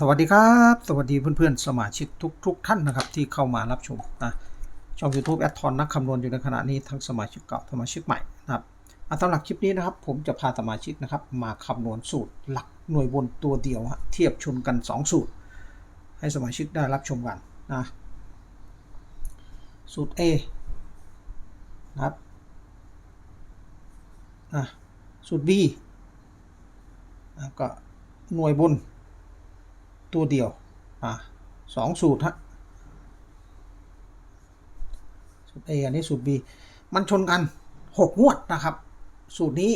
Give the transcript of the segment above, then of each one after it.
สวัสดีครับ สวัสดีเพื่อนๆ สมาชิกทุกทุกท่านนะครับ ที่เข้ามารับชมนะช่อง YouTube แอดทอนนักคำนวณอยู่ในขณะนี้ทั้งสมาชิกเก่าสมาชิกใหม่นะครับสำหรับคลิปนี้นะครับ ผมจะพาสมาชิกนะครับ มาคำนวณสูตรหลักหน่วยบนตัวเดียวเทียบชนกัน 2 สูตร ให้สมาชิกได้รับชมกันนะสูตร A นะครับอะสูตร B อะก็หน่วยบน ตัวเดียว อะสองสูตรฮะสูตร A อันนี้สูตร B มันชนกันหกงวดนะครับ สูตรนี้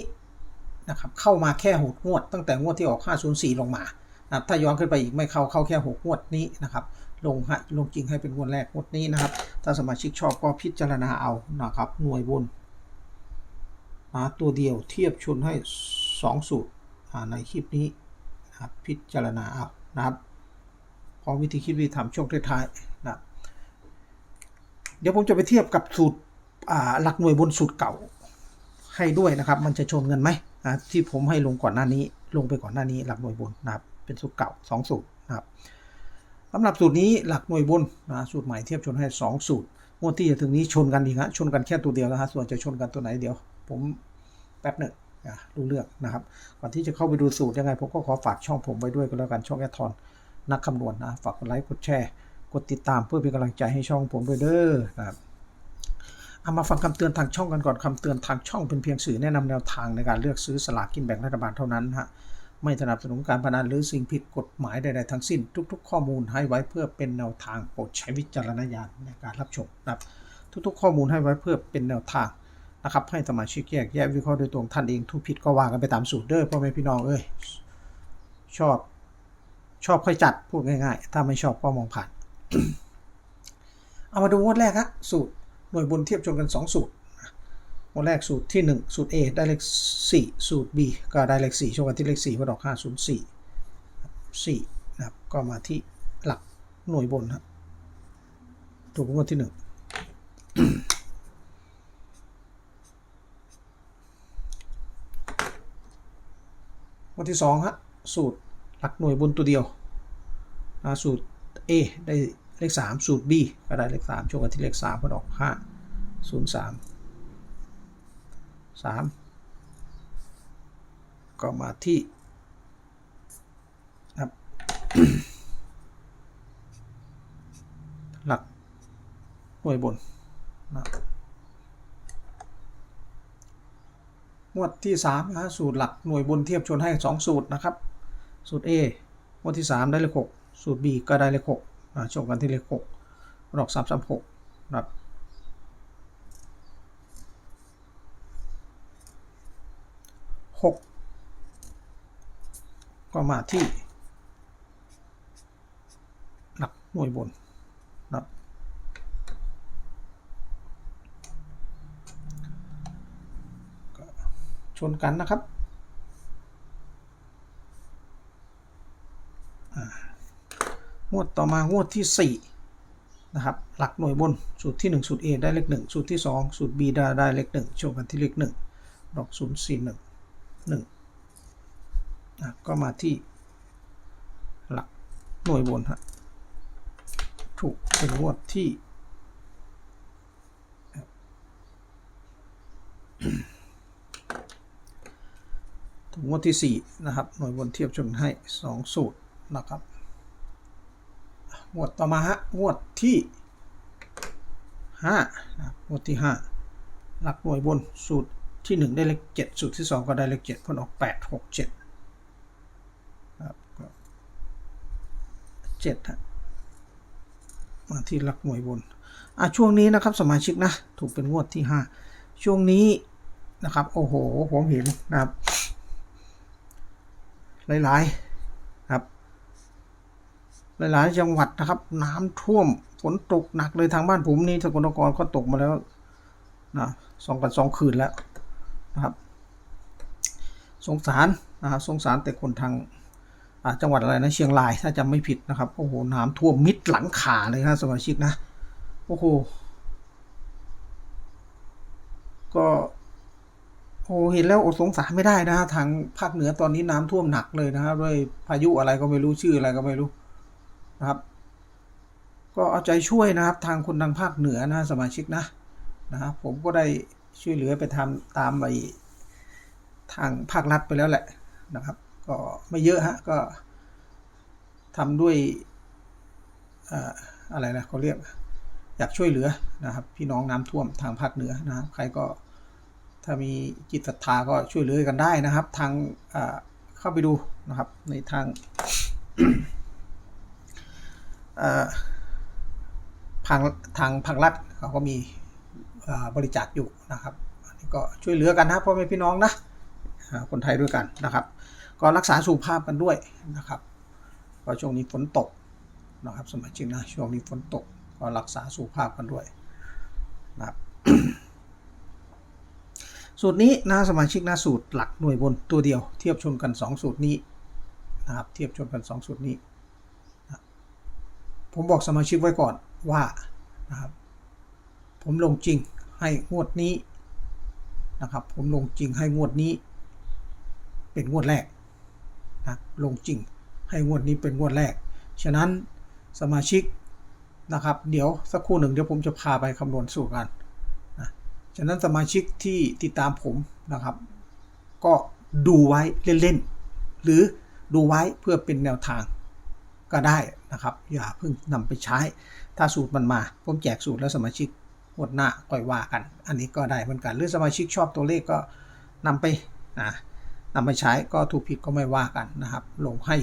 นะครับเข้ามาแค่หกงวด ตั้งแต่งวดที่ออก 504 ลงมานะถ้าย้อนขึ้นไปอีกไม่เข้าเข้าแค่หกงวดนี้นะครับ ลงให้ลงจริงให้เป็นงวดแรกงวดนี้นะครับ ถ้าสมาชิกชอบก็พิจารณาเอานะครับ หน่วยบนนะตัวเดียวเทียบชนให้ 2 สูตรในคลิปนี้นะครับพิจารณาเอานะครับ พอมวิธีคิดวิธีทำช่วงท้ายๆนะเดี๋ยวผมจะไปเทียบกับสูตรหลักหน่วยบนสูตรเก่าให้ด้วยนะครับ มันจะชนกันไหมที่ผมให้ลงก่อนหน้านี้ ลงไปก่อนหน้านี้หลักหน่วยบนนะครับเป็นสูตรเก่า 2 สูตรนะครับสำหรับสูตรนี้หลักหน่วยบนนะสูตรใหม่เทียบชนให้ 2 สูตรงวดที่จะถึงนี้ชนกันอีกฮะชนกันแค่ตัวเดียวนะฮะส่วนจะชนกันตัวไหนเดี๋ยว ผมแป๊บหนึ่งอะรู้เรื่องนะครับก่อนที่จะเข้าไปดูสูตรยังไงผมก็ขอฝากช่องผมไว้ด้วยก็แล้วกันช่องแอดทอน นักคำนวณนะฝากกดไลค์กดแชร์ กดติดตามเพื่อเป็นกำลังใจให้ช่องผมด้วยเด้อนะครับเอามาฟังคำเตือนทางช่องกันก่อนคำเตือนทางช่องเป็นเพียงสื่อแนะนำแนวทางในการเลือกซื้อสลากกินแบ่งรัฐบาลเท่านั้นฮะไม่สนับสนุนการพนันหรือสิ่งผิดกฎหมายใดๆทั้งสิ้น ทุก ๆ ข้อมูลให้ไว้เพื่อเป็นแนวทางโปรดใช้วิจารณญาณในการรับชมนะครับทุกๆ ข้อมูลให้ไว้เพื่อเป็นแนวทางนะครับให้สมาชิกแยกแยะวิเคราะห์โดยตรงท่านเองทุกผิดก็ว่ากันไปตามสูตรเด้อพ่อแม่พี่น้องเอ้ยชอบ ชอบค่อยจัดพูดง่ายๆ ถ้าไม่ชอบก็มองผ่าน เอามาดูงวดแรกฮะสูตรหน่วยบนเทียบชนกัน 2 สูตร งวดแรกสูตรที่ 1 สูตร A ได้เลข4สูตร B ก็ได้เลข4ชนกันที่เลข4วัดออก504 4นะครับก็มาที่หลักหน่วยบนครับถูกงวดที่1งวดที่2ฮะสูตร หลักหน่วยบนตัวเดียวสูตร A ได้เลข 3 สูตร B ก็ได้เลข3ช่วงกันที่เลข3ก็ดอก 5 0 3 3 ก็มาที่ครับหลักหน่วยบนนะงวดที่3นะสูตรหลักหน่วยบนเทียบชนให้ 2 สูตรนะครับ สูตร A งวดที่ 3 ได้เลข6สูตร B ก็ได้เลข6นะชมกันที่เลข6ดอก3 3 6นะครับหกก็มาที่ หลักหน่วยบนครับชนกันนะครับ งวดต่อมางวดที่ 4 นะครับ หลักหน่วยบนสูตรที่ 1 สูตร A ได้เลข1 สูตรที่ 2 สูตร B ได้ได้เลข1โชว์กันที่เลข1ดอก 0 4 1 1นะก็มาที่หลักหน่วยบนฮะถูกเป็นงวดที่ถึงงวดที่ 4 นะครับ หน่วยบนเทียบชนให้ 2 สูตรนะครับ งวดต่อมาฮะงวดที่5นะครับงวดที่5หลักหน่วยบนสูตรที่1ได้เลข7สูตรที่2ก็ได้เลข7ผลออก8 6 7ครับก็7ฮะมาที่หลักหน่วยบนอะช่วงนี้นะครับสมาชิกนะถูกเป็นงวดที่5ช่วงนี้นะครับ โอ้โห ผมเห็นนะครับ หลาย ๆ หลายจังหวัดนะครับ น้ำท่วมฝนตกหนักเลยทางบ้านผมนี่สกลนครก็ตกมาแล้วนะสองกันสองคืนแล้วนะครับ สงสารนะครับสงสารแต่คนทางจังหวัดอะไรนะเชียงรายถ้าจำไม่ผิดนะครับโอ้โหน้ำท่วมมิดหลังขาเลยครับสมาชิกนะโอ้โหก็โอ้เห็นแล้วอดสงสารไม่ได้นะทางภาคเหนือตอนนี้น้ำท่วมหนักเลยนะครับด้วยพายุอะไรก็ไม่รู้ชื่ออะไรก็ไม่รู้ นะครับ ก็เอาใจช่วยนะครับ ทางคนทางภาคเหนือนะสมาชิกนะนะครับผมก็ได้ช่วยเหลือไปทำตามไปทางภาครัฐไปแล้วแหละนะครับ ก็ไม่เยอะฮะก็ทำด้วยเอ่อะไรนะเขาเรียกอยากช่วยเหลือนะครับ พี่น้องน้ำท่วมทางภาคเหนือนะครับ ใครก็ถ้ามีจิตศรัทธาก็ช่วยเหลือกันได้นะครับ ทางเข้าไปดูนะครับในทาง ทางทางภาครัฐเขาก็มีบริจาคอยู่นะครับอันนี้ก็ช่วยเหลือกันนะพ่อแม่พี่น้องนะคนไทยด้วยกันนะครับ ก็รักษาสุขภาพกันด้วยนะครับก็ช่วงนี้ฝนตกนะครับสมาชิกนะช่วงนี้ฝนตกก็รักษาสุขภาพกันด้วยนะครับสูตรนี้นะสมาชิกนะสูตรหลักหน่วยบนตัวเดียว เทียบชนกัน 2 สูตรนี้นะครับเทียบชนกัน 2 สูตรนี้ ผมบอกสมาชิกไว้ก่อนว่านะครับผมลงจริงให้งวดนี้นะครับ ผมลงจริงให้งวดนี้ เป็นงวดแรกนะลงจริงให้งวดนี้เป็นงวดแรก ฉะนั้นสมาชิกนะครับ เดี๋ยวสักครู่หนึ่งเดี๋ยวผมจะพาไปคำนวณสูตรกันนะฉะนั้นสมาชิกที่ติดตามผมนะครับ ก็ดูไว้เล่นๆหรือดูไว้เพื่อเป็นแนวทางก็ได้ นะครับ อย่าเพิ่งนำไปใช้ ถ้าสูตรมันมา ผมแจกสูตรแล้วสมาชิกงวดหน้าก่อยว่ากัน อันนี้ก็ได้เหมือนกัน หรือสมาชิกชอบตัวเลขก็นำไปนะนำไปใช้ก็ถูกผิดก็ไม่ว่ากันนะครับ ลงให้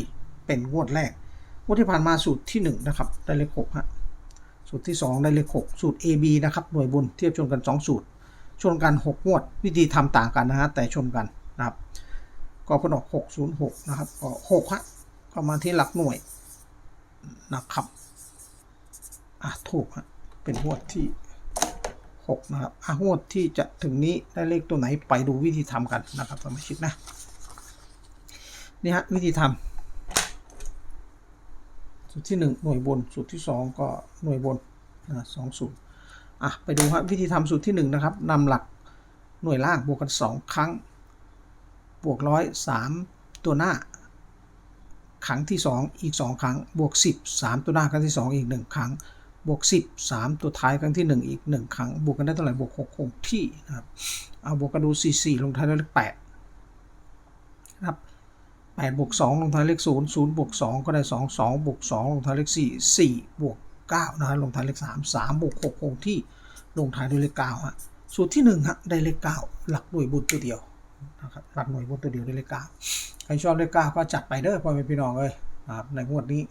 เป็นงวดแรกงวดที่ผ่านมาสูตรที่ 1 นะครับ ได้เลข6ฮะสูตรที่ 2 ได้เลข6สูตร AB นะครับ หน่วยบุญเทียบชนกัน 2 สูตร ชนกัน 6 งวด วิธีทำต่างกันนะฮะแต่ชนกันนะครับ ก็ผลออก606 นะครับก็6ฮะก็มาที่หลักหน่วย นะครับ อะถูกฮะเป็นงวดที่ 6 นะครับ อะงวดที่จะถึงนี้ได้เลขตัวไหนไปดูวิธีทำกันนะครับสมาชิกนะ นี่ฮะวิธีทำสูตรที่ 1 หน่วยบน สูตรที่ 2 ก็หน่วยบนนะสองสูตร อะไปดูครับวิธีทำสูตรที่ 1 นะครับนำหลักหน่วยล่างบวกกัน 2 ครั้ง บวกร้อยสามตัวหน้า ครั้งที่ 2 อีก 2 ครั้ง บวก 10 3 ตัวหน้าครั้งที่ 2 อีก 1 ครั้ง บวก 10 3 ตัวท้ายครั้งที่ 1 อีก 1 ครั้ง บวกกันได้เท่าไหร่ บวก6คงที่นะครับ เอาบวกกันดู 4 4 ลงท้ายด้วยเลข8นะครับ8บวก2ลงท้ายเลข0 0บวก2ก็ได้ 2 2บวก2ลงท้ายเลข4 4บวก9นะลงท้ายเลข3 3บวก6คงที่ลงท้ายด้วยเลข9ฮะ สูตรที่1ฮะได้เลข9หลักหน่วยบุญตัวเดียว นะครับหลักหน่วยบุญตัวเดียวได้เลข9ใครชอบเลข9ก็จัดไปเด้อพ่อแม่พี่น้องเอ้ยนะครับในงวดนี้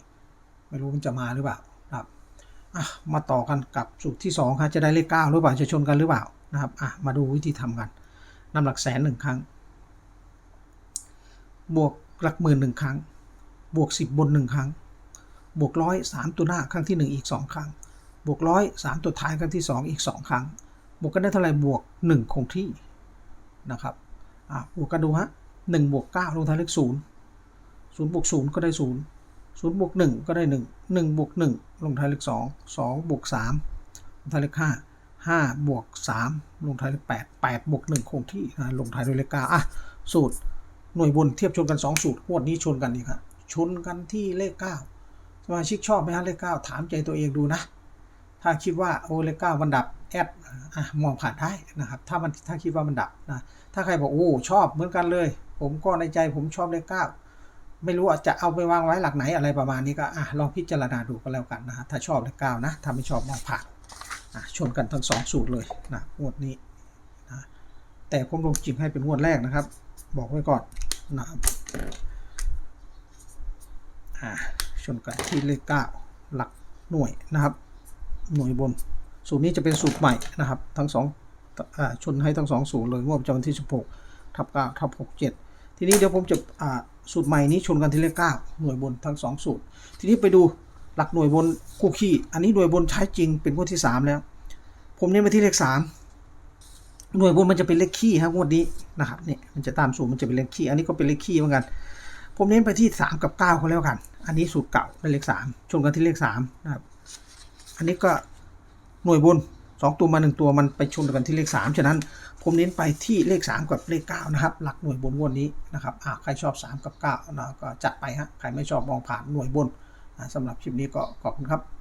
ไม่รู้มันจะมาหรือเปล่าครับอะมาต่อกันกับสูตรที่2ครับจะได้เลข9หรือเปล่าจะชนกันหรือเปล่านะครับอะมาดูวิธีทำกันนำหลักแสนหนึ่งครั้ง บวกหลักหมื่นหนึ่งครั้ง บวก 10 บนหนึ่งครั้ง บวกร้อยสามตัวหน้าครั้งที่ 1 อีก 2 ครั้ง บวกร้อยสามตัวท้ายครั้งที่ 2 อีก 2 ครั้ง บวกกันได้เท่าไหร่บวก 1 คงที่นะครับ อะบวกกันดูฮะหนึ่งบวกเก้าลงท้ายเลขศูนย์ศูนย์บวกศูนย์ก็ได้ศูนย์ศูนย์บวกหนึ่งก็ได้หนึ่งหนึ่งบวกหนึ่งลงท้ายเลขสองสองบวกสามลงท้ายเลขห้าห้าบวกสามลงท้ายเลขแปดแปดบวกหนึ่งคงที่นะลงท้ายด้วยเลขเก้าอะสูตรหน่วยบนเทียบชนกัน 2 สูตรงวดนี้ชนกันอีกครับชนกันที่เลข 9 สมาชิกชอบไหมฮะเลข 9 ถามใจตัวเองดูนะ ถ้าคิดว่าโอ้เลข 9 มันดับ แอดอะมองผ่านได้นะครับ ถ้ามันถ้าคิดว่ามันดับนะ ถ้าใครบอกโอ้ชอบเหมือนกันเลย ผมก็ในใจผมชอบเลข9ไม่รู้จะเอาไปวางไว้หลักไหนอะไรประมาณนี้ก็อะลองพิจารณาดูก็แล้วกันนะฮะถ้าชอบเลข9นะถ้าไม่ชอบมองผ่านอะชนกันทั้งสองสูตรเลยนะงวดนี้นะแต่ผมลงจริงให้เป็นงวดแรกนะครับ บอกไว้ก่อนนะครับอ่าชนกันที่เลขเก้าหลักหน่วยนะครับ หน่วยบน สูตรนี้จะเป็นสูตรใหม่นะครับ ทั้งสองอชนให้ทั้งสองสูตรเลยงวดประจำวันที่ 16ทับ9ทับ67 ทีนี้เดี๋ยวผมจะสูตรใหม่นี้ชนกันที่เลข9หน่วยบนทั้งสองสูตร ทีนี้ไปดูหลักหน่วยบนคู่ขี้ อันนี้หน่วยบนใช้จริงเป็นงวดที่ 3 แล้ว ผมเน้นไปที่เลข 3 หน่วยบนมันจะเป็นเลขขี้ครับงวดนี้นะครับเนี่ยมันจะตามสูตรมันจะเป็นเลขขี้ อันนี้ก็เป็นเลขขี้เหมือนกัน ผมเน้นไปที่ 3 กับ9ก็แล้วกัน อันนี้สูตรเก่าเป็นเลข 3 ชนกันที่เลข3นะครับ อันนี้ก็ หน่วยบน 2 ตัวมา 1 ตัวมันไปชนกันที่เลข 3 ฉะนั้นผมเน้นไปที่เลข 3 กับเลข 9 นะครับ หลักหน่วยบนวันนี้นะครับใครชอบ 3 กับ9นะก็จัดไปฮะใครไม่ชอบมองผ่านหน่วยบนอ่าสำหรับคลิปนี้ก็ขอบคุณครับ